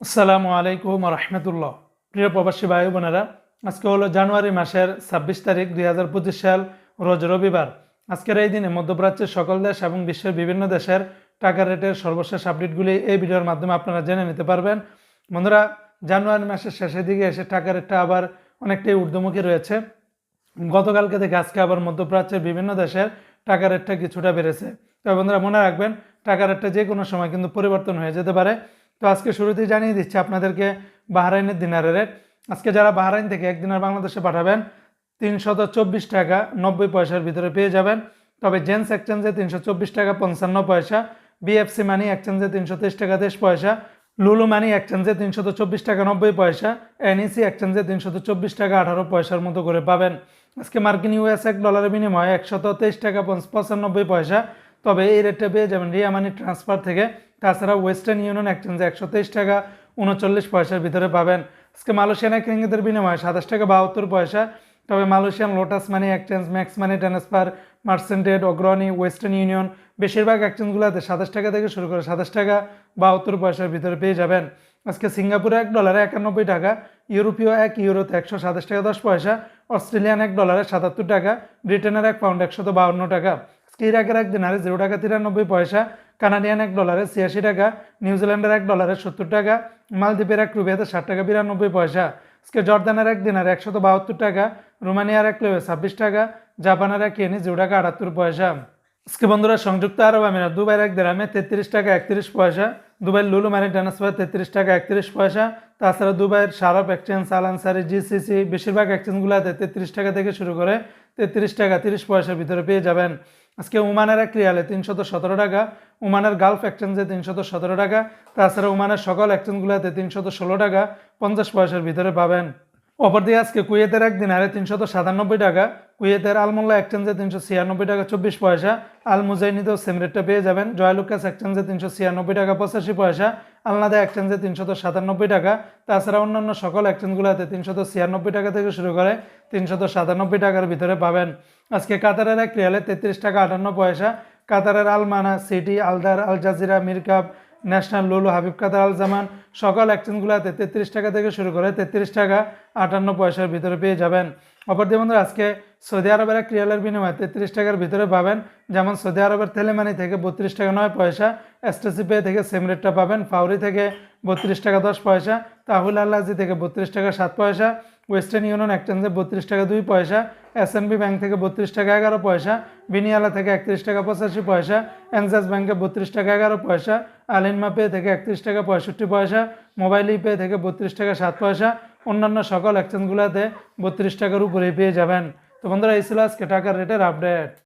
আসসালামু আলাইকুম রহমতুল্লাহ প্রিয় প্রবাসী ভাই বোনেরা, আজকে হলো জানুয়ারি মাসের ছাব্বিশ তারিখ দুই হাজার পঁচিশ সাল, রোজ রবিবার। আজকের এই দিনে মধ্যপ্রাচ্যের সকল দেশ এবং বিশ্বের বিভিন্ন দেশের টাকা রেটের সর্বশেষ আপডেটগুলি এই ভিডিওর মাধ্যমে আপনারা জেনে নিতে পারবেন। বন্ধুরা, জানুয়ারি মাসের শেষের দিকে এসে টাকা রেটটা আবার অনেকটাই ঊর্ধ্বমুখী রয়েছে। গতকালকে থেকে আজকে আবার মধ্যপ্রাচ্যের বিভিন্ন দেশের টাকা রেটটা কিছুটা বেড়েছে। তবে বন্ধুরা, মনে রাখবেন, টাকা রেটটা যে কোনো সময় কিন্তু পরিবর্তন হয়ে যেতে পারে। তো আজকে শুরুতেই জানিয়ে দিচ্ছি আপনাদেরকে বাহরাইনের দিনারের রেট। আজকে যারা বাহরাইন থেকে এক দিনার বাংলাদেশে পাঠাবেন, তিনশত চব্বিশ টাকা নব্বই পয়সার ভিতরে পেয়ে যাবেন। তবে জেন্স এক্সচেঞ্জে তিনশো চব্বিশ টাকা পঞ্চান্ন পয়সা, বিএফসি মানি এক্সচেঞ্জে তিনশো তেইশ টাকা তেইশ পয়সা, লুলু মানি এক্সচেঞ্জে তিনশত চব্বিশ টাকা নব্বই পয়সা, এনইসি এক্সচেঞ্জে তিনশত চব্বিশ টাকা আঠারো পয়সার মতো করে পাবেন। আজকে মার্কিন ইউএস এক ডলারের বিনিময়ে একশত তেইশ টাকা পঞ্চ- পঁচানব্বই পয়সা তবে এই রেটটা পেয়ে যাবেন রিয়া মানি ট্রান্সফার থেকে। তাছাড়া ওয়েস্টার্ন ইউনিয়ন এক্সচেঞ্জে একশো তেইশ টাকা, উনচল্লিশ পয়সার ভিতরে পাবেন। আজকে মালয়েশিয়ান এক রিঙ্গিতের বিনিময়ে সাতাশ টাকা বাহাত্তর পয়সা। তবে Malaysian Lotus money exchange Max money transfer Merchantrade Agrani Western Union বেশিরভাগ এক্সচেঞ্জগুলোতে সাতাশ টাকা থেকে শুরু করে সাতাশ টাকা বাহাত্তর পয়সার ভিতরে পেয়ে যাবেন। আজকে সিঙ্গাপুরে এক ডলারে একানব্বই টাকা, ইউরোপীয় এক ইউরোতে একশো সাতাশ টাকা দশ পয়সা, অস্ট্রেলিয়ান এক ডলারে সাতাত্তর টাকা, ব্রিটেনের এক পাউন্ড একশত বাউন্ন টাকা। ইরাকের এক দিনারে জিরো টাকা তিরানব্বই পয়সা, কানাডিয়ান এক ডলারে ছিয়াশি টাকা, নিউজিল্যান্ডের এক ডলারে সত্তর টাকা, মালদ্বীপের এক রুবিয়াতে ষাট টাকা বিরানব্বই পয়সা। আজকে জর্দানের এক দিনারে একশত বাহাত্তর টাকা, রোমানিয়ার এক লেবে ছাব্বিশ টাকা, জাপানের এক ইয়েনি জিরো টাকা আটাত্তর পয়সা। আজকে বন্ধুরা, সংযুক্ত আরব আমিরাত, দুবাইয়ের এক দেরামে তেত্রিশ টাকা একত্রিশ পয়সা, দুবাইয়ের লুলু মানি ট্রান্সফার তেত্রিশ টাকা একত্রিশ পয়সা, তাছাড়া দুবাইয়ের সারফ এক্সচেঞ্জ সালানসারি জিসিসি, বেশিরভাগ এক্সচেঞ্জগুলোতে তেত্রিশ টাকা থেকে শুরু করে তেত্রিশ টাকা তিরিশ পয়সার ভিতরে পেয়ে যাবেন। আজকে ওমানের এক রিয়ালে তিনশত সতেরো টাকা ওমানের গালফ এক্সচেঞ্জে তিনশত সতেরো টাকা, তাছাড়া ওমানের সকল এক্সচেঞ্জগুলোতে তিনশত ষোলো টাকা পঞ্চাশ পয়সার ভিতরে পাবেন। অপরদিকে আজকে কুয়েতের এক দিনারে তিনশত সাতানব্বই টাকা, কুয়েতের আলমোল্লা এক্সচেঞ্জে তিনশো ছিয়ানব্বই টাকা চব্বিশ পয়সা, আল মুজাইনিতেও সেম রেটটা পেয়ে যাবেন। জয়লুকাস এক্সচেঞ্জে তিনশো ছিয়ানব্বই টাকা পঁচাশি পয়সা আলনাদা এক্সচেঞ্জে তিনশত সাতানব্বই টাকা। তাছাড়া অন্যান্য সকল এক্সচেঞ্জগুলোতে তিনশত ছিয়ানব্বই টাকা থেকে শুরু করে তিনশত সাতানব্বই টাকার ভিতরে পাবেন। আজকে কাতারের এক রিয়ালে তেত্রিশ টাকা আটান্ন পয়সা, কাতারের Almana City, Aldar, Al Jazeera Mirqab National Lulu Habib Qatar আল জামান সকল এক্সচেঞ্জগুলোতে তেত্রিশ টাকা থেকে শুরু করে তেত্রিশ টাকা আটান্ন পয়সার ভিতরে পেয়ে যাবেন। অপরদিকে বন্ধুরা, আজকে সৌদি আরবের এক রিয়ালের বিনিময়ে তেত্রিশ টাকার ভিতরে পাবেন। যেমন সৌদি আরবের তেলেমানি থেকে বত্রিশ টাকা নয় পয়সা এসটিসি পে থেকে সেম রেটটা পাবেন ফাউরি থেকে বত্রিশ টাকা দশ পয়সা তাহুল আল্লাজি থেকে বত্রিশ টাকা সাত পয়সা ওয়েস্টার্ন ইউনিয়ন এক্সচেঞ্জে বত্রিশ টাকা দুই পয়সা এসএনবি ব্যাংক থেকে বত্রিশ টাকা এগারো পয়সা বিনিয়ালা থেকে একত্রিশ টাকা পঁচাশি পয়সা এনজাস ব্যাংকে বত্রিশ টাকা এগারো পয়সা আলিনমা পে থেকে একত্রিশ টাকা পঁয়ষট্টি পয়সা মোবাইল পে থেকে বত্রিশ টাকা সাত পয়সা, অন্যান্য সকল এক্সচেঞ্জগুলোতে বত্রিশ টাকার উপরে পেয়ে যাবেন। তো বন্ধুরা, এই ছিল আজকে টাকার রেটের আপডেট